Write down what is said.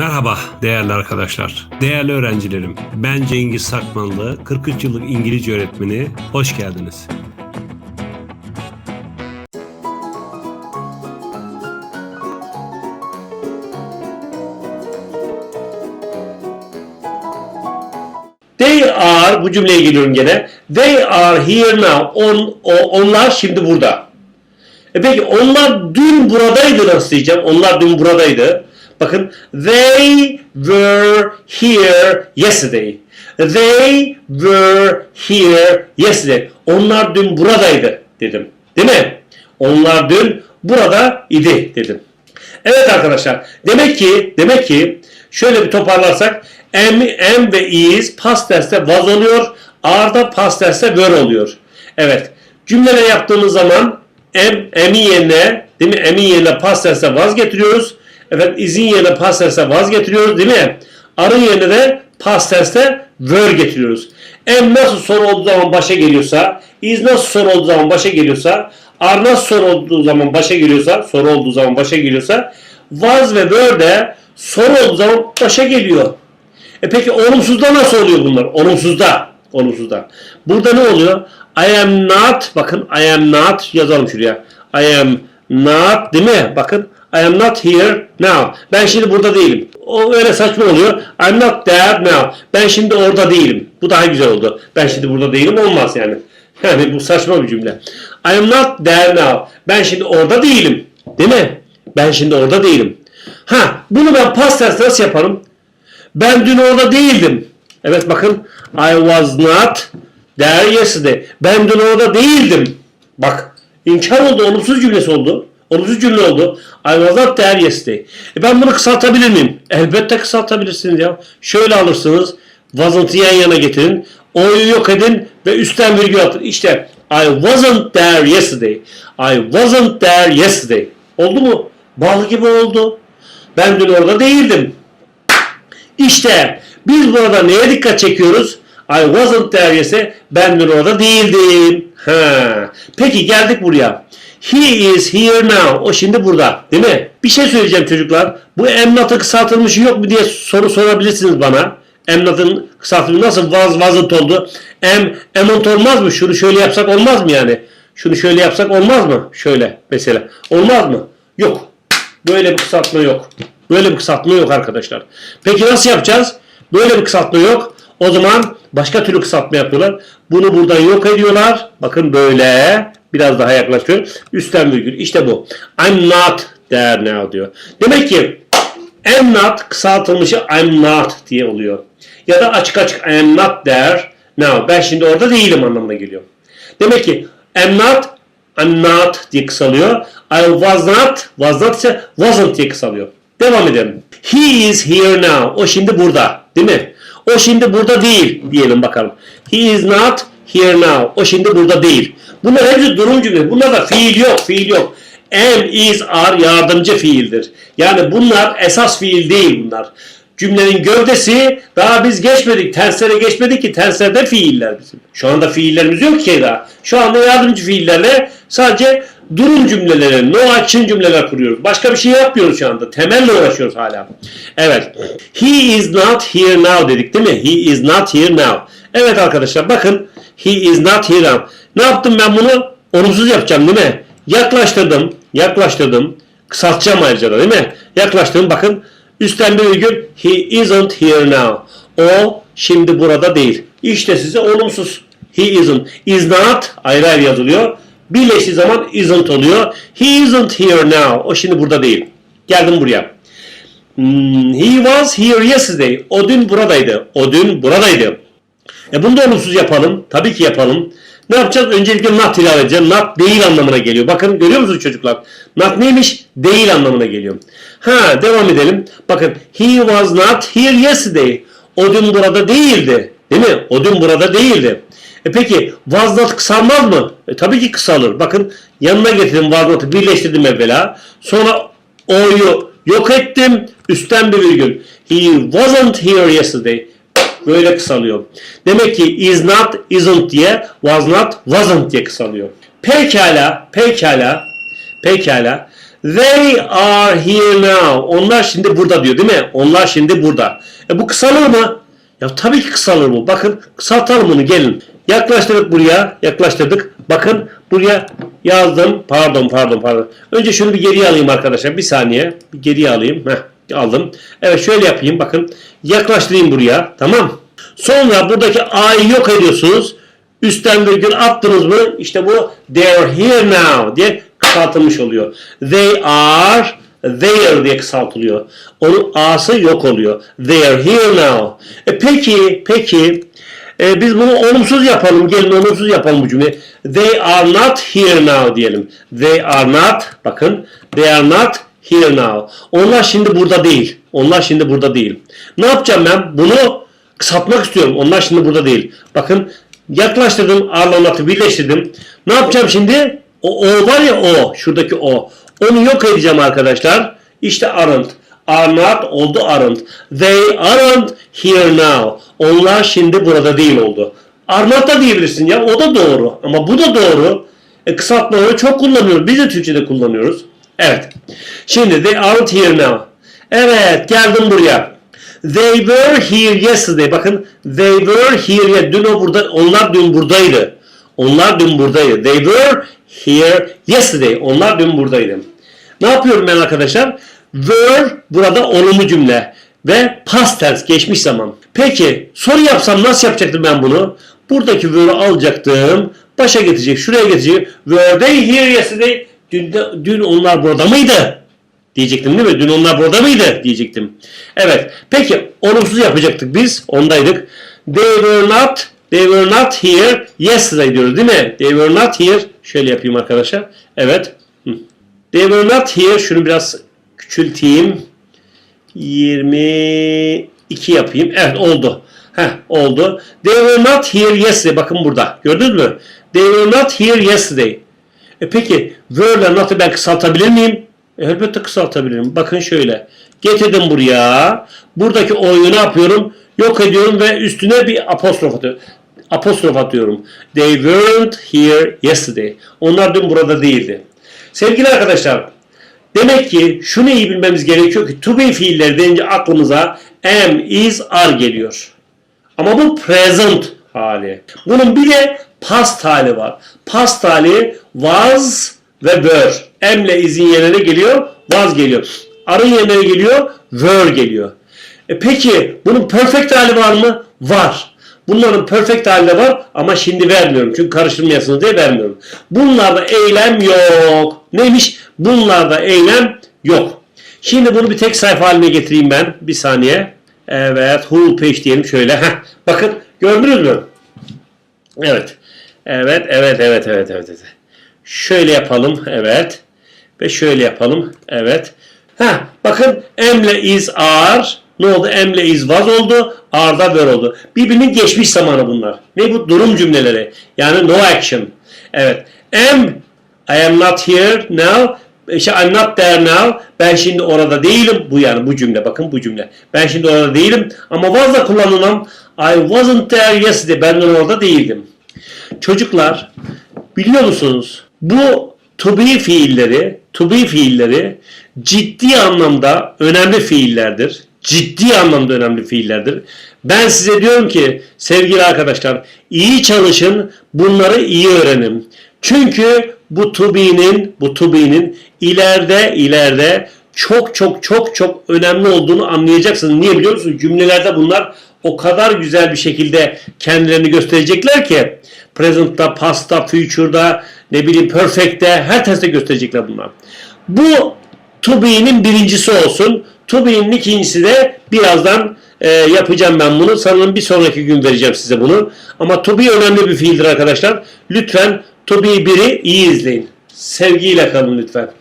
Merhaba değerli arkadaşlar, değerli öğrencilerim. Ben Cengiz Sakmanlı, 43 yıllık İngilizce öğretmeni. Hoş geldiniz. They are, bu cümleye geliyorum gene. They are here now. On, o- onlar şimdi burada. E peki onlar dün buradaydı nasıl diyeceğim? Onlar dün buradaydı. Bakın they were here yesterday. They were here yesterday. Onlar dün buradaydı dedim. Değil mi? Onlar dün burada idi dedim. Evet arkadaşlar. Demek ki demek ki şöyle bir toparlarsak am, am ve is past tense'te was oluyor. Are'da past tense'te were oluyor. Evet. Cümleler yaptığımız zaman am, am'in yerine değil mi? Am'in yerine past tense'te was getiriyoruz. Efendim is'in yerine past tense'te was getiriyoruz değil mi? Arın yerine de past tense'te were getiriyoruz. Am nasıl soru olduğu zaman başa geliyorsa, is nasıl soru olduğu zaman başa geliyorsa, are nasıl soru olduğu zaman başa geliyorsa, soru olduğu zaman başa geliyorsa, was ve were de soru olduğu zaman başa geliyor. E peki olumsuzda nasıl oluyor bunlar? Olumsuzda. Olumsuzda. Burada ne oluyor? I am not, bakın I am not yazalım şuraya. I am not değil mi? Bakın I am not here now. Ben şimdi burada değilim. O öyle saçma oluyor. I'm not there now. Ben şimdi orada değilim. Bu daha güzel oldu. Ben şimdi burada değilim olmaz yani. Yani bu saçma bir cümle. I am not there now. Ben şimdi orada değilim. Değil mi? Ben şimdi orada değilim. Ha, bunu ben past tense nasıl yaparım? Ben dün orada değildim. Evet bakın. I was not there yesterday. Ben dün orada değildim. Bak. inkar oldu. Olumsuz cümlesi oldu. Olumsuz cümle oldu. I was not there yesterday. E ben bunu kısaltabilir miyim? Elbette kısaltabilirsiniz ya. Şöyle alırsınız. Wasn't'ı yan yana getirin. O'yu yok edin ve üstten virgül atın. İşte I wasn't there yesterday. I wasn't there yesterday. Oldu mu? Bal gibi oldu. Ben dün orada değildim. İşte biz burada neye dikkat çekiyoruz? I wasn't there ise ben dün orada değildim. Ha. Peki geldik buraya. He is here now. O şimdi burada. Değil mi? Bir şey söyleyeceğim çocuklar. Bu emnatı kısaltılmışı yok mu diye soru sorabilirsiniz bana. Emnatın kısaltılmışı nasıl was wasn't oldu? Em, emont olmaz mı? Şunu şöyle yapsak olmaz mı yani? Şunu şöyle yapsak olmaz mı? Şöyle mesela. Olmaz mı? Yok. Böyle bir kısaltma yok. Böyle bir kısaltma yok arkadaşlar. Peki nasıl yapacağız? Böyle bir kısaltma yok. O zaman başka türlü kısaltma yapıyorlar. Bunu buradan yok ediyorlar. Bakın böyle. Biraz daha yaklaşıyor. Üstten virgül. İşte bu. I'm not there now diyor. Demek ki am not kısaltılmışı I'm not diye oluyor. Ya da açık açık I am not there now. Ben şimdi orada değilim anlamına geliyor. Demek ki am not I'm not diye kısalıyor. I was not, was not ise wasn't diye kısalıyor. Devam edelim. He is here now. O şimdi burada. Değil mi? O şimdi burada değil diyelim bakalım. He is not here now. O şimdi burada değil. Bunlar hepsi durum cümlesi. Bunlar da fiil yok, fiil yok. Am, is, are yardımcı fiildir. Yani bunlar esas fiil değil bunlar. Cümlenin gövdesi daha biz geçmedik. Tenslere geçmedik ki tenslerde fiiller bizim. Şu anda fiillerimiz yok ki daha. Şu anda yardımcı fiillerle sadece durum cümleleri, no action cümleler kuruyoruz. Başka bir şey yapmıyoruz şu anda. Temelle uğraşıyoruz hala. Evet. He is not here now dedik değil mi? He is not here now. Evet arkadaşlar bakın. He is not here. Ne yaptım ben bunu? Olumsuz yapacağım değil mi? Yaklaştırdım. Yaklaştırdım. Kısaltacağım ayrıca da değil mi? Yaklaştırdım bakın. Üstten bir virgül. He isn't here now. O şimdi burada değil. İşte size olumsuz. He isn't. Is not ayrı ayrı yazılıyor. Birleştiği zaman isn't oluyor. He isn't here now. O şimdi burada değil. Geldim buraya. Hmm, he was here yesterday. O dün buradaydı. O dün buradaydı. E bunu da olumsuz yapalım. Tabii ki yapalım. Ne yapacağız? Öncelikle not ilave edeceğim. Not değil anlamına geliyor. Bakın görüyor musunuz çocuklar? Not neymiş? Değil anlamına geliyor. Ha devam edelim. Bakın he was not here yesterday. O dün burada değildi. Değil mi? O dün burada değildi. E peki was not kısalmaz mı? E tabii ki kısalır. Bakın yanına getirdim was not'u birleştirdim evvela. Sonra o'yu yok ettim. Üstten bir virgül. He wasn't here yesterday böyle kısalıyor. Demek ki is not, isn't diye was not, wasn't diye kısalıyor. Pekala, pekala, pekala. They are here now. Onlar şimdi burada diyor değil mi? Onlar şimdi burada. E bu kısalır mı? Ya tabii ki kısalır bu. Bakın kısaltalım bunu gelin. Yaklaştırdık buraya. Yaklaştırdık. Bakın buraya yazdım. Pardon pardon pardon. Önce şunu bir geriye alayım arkadaşlar. Bir saniye. Bir geriye alayım. Heh, aldım. Evet şöyle yapayım. Bakın yaklaştırayım buraya. Tamam. Sonra buradaki A'yı yok ediyorsunuz. Üstten virgül attınız mı? İşte bu they are here now diye kısaltılmış oluyor. They are there diye kısaltılıyor. Onun A'sı yok oluyor. They are here now. E peki, peki e, biz bunu olumsuz yapalım. Gelin olumsuz yapalım bu cümleyi. They are not here now diyelim. They are not, bakın, they are not here now. Onlar şimdi burada değil. Onlar şimdi burada değil. Ne yapacağım ben? Bunu kısaltmak istiyorum. Onlar şimdi burada değil. Bakın yaklaştırdım. Arla not'u birleştirdim. Ne yapacağım şimdi? O, o var ya o. Şuradaki o. Onu yok edeceğim arkadaşlar. İşte aren't. Are not oldu aren't. They aren't here now. Onlar şimdi burada değil oldu. Are not da diyebilirsin ya. O da doğru. Ama bu da doğru. E, kısaltmaları çok kullanıyoruz. Biz de Türkçe'de kullanıyoruz. Evet. Şimdi they aren't here now. Evet geldim buraya. They were here yesterday. Bakın they were here. Dün o burada. Onlar dün buradaydı. Onlar dün buradaydı. They were here yesterday. Onlar dün buradaydı. Ne yapıyorum ben arkadaşlar? Were burada olumlu cümle ve past tense geçmiş zaman. Peki soru yapsam nasıl yapacaktım ben bunu? Buradaki were'ı alacaktım. Başa getirecek. Şuraya getirecek. Were they here yesterday? Dün, de- dün onlar burada mıydı? Diyecektim değil mi? Dün onlar burada mıydı? Diyecektim. Evet. Peki olumsuz yapacaktık biz. Ondaydık. They were not They were not here yesterday diyoruz değil mi? They were not here. Şöyle yapayım arkadaşlar. Evet. They were not here. Şunu biraz küçülteyim. 22 yapayım. Evet oldu. Heh oldu. They were not here yesterday. Bakın burada. Gördünüz mü? They were not here yesterday. E peki were ile not'ı ben kısaltabilir miyim? E, elbette kısaltabilirim. Bakın şöyle. Getirdim buraya. Buradaki o'yu ne yapıyorum? Yok ediyorum ve üstüne bir apostrof atıyorum. Apostrof atıyorum. They weren't here yesterday. Onlar dün burada değildi. Sevgili arkadaşlar, demek ki şunu iyi bilmemiz gerekiyor ki to be fiilleri deyince aklımıza am, is, are geliyor. Ama bu present hali. Bunun bir de past hali var. Past hali was ve were. Am ile is'in yerine geliyor, was geliyor. Are'ın yerine geliyor, were geliyor. E peki bunun perfect hali var mı? Var. Bunların perfect hali de var ama şimdi vermiyorum. Çünkü karıştırmayasınız diye vermiyorum. Bunlarda eylem yok. Neymiş? Bunlarda eylem yok. Şimdi bunu bir tek sayfa haline getireyim ben. Bir saniye. Evet. Whole page diyelim şöyle. Heh. Bakın gördünüz mü? Evet. Evet, evet, evet, evet, evet. evet. Şöyle yapalım. Evet. Ve şöyle yapalım. Evet. Ha, bakın emle is are. Ne oldu? Emle is was oldu. Are'da were oldu. Birbirinin geçmiş zamanı bunlar. Ne bu? Durum cümleleri. Yani no action. Evet. Am I am not here now. İşte I'm not there now. Ben şimdi orada değilim. Bu yani bu cümle. Bakın bu cümle. Ben şimdi orada değilim. Ama was'la kullanılan I wasn't there yesterday. Ben orada değildim. Çocuklar biliyor musunuz? Bu to be fiilleri, to be fiilleri ciddi anlamda önemli fiillerdir. Ciddi anlamda önemli fiillerdir. Ben size diyorum ki sevgili arkadaşlar iyi çalışın, bunları iyi öğrenin. Çünkü bu to be'nin, bu to be'nin ileride ileride çok çok çok çok önemli olduğunu anlayacaksınız. Niye biliyor musunuz? Cümlelerde bunlar o kadar güzel bir şekilde kendilerini gösterecekler ki present'ta, past'ta, future'da, ne bileyim perfect'te her testte gösterecekler bunlar. Bu to be'nin birincisi olsun. To be'nin ikincisi de birazdan e, yapacağım ben bunu. Sanırım bir sonraki gün vereceğim size bunu. Ama to be önemli bir fiildir arkadaşlar. Lütfen to be biri iyi izleyin. Sevgiyle kalın lütfen.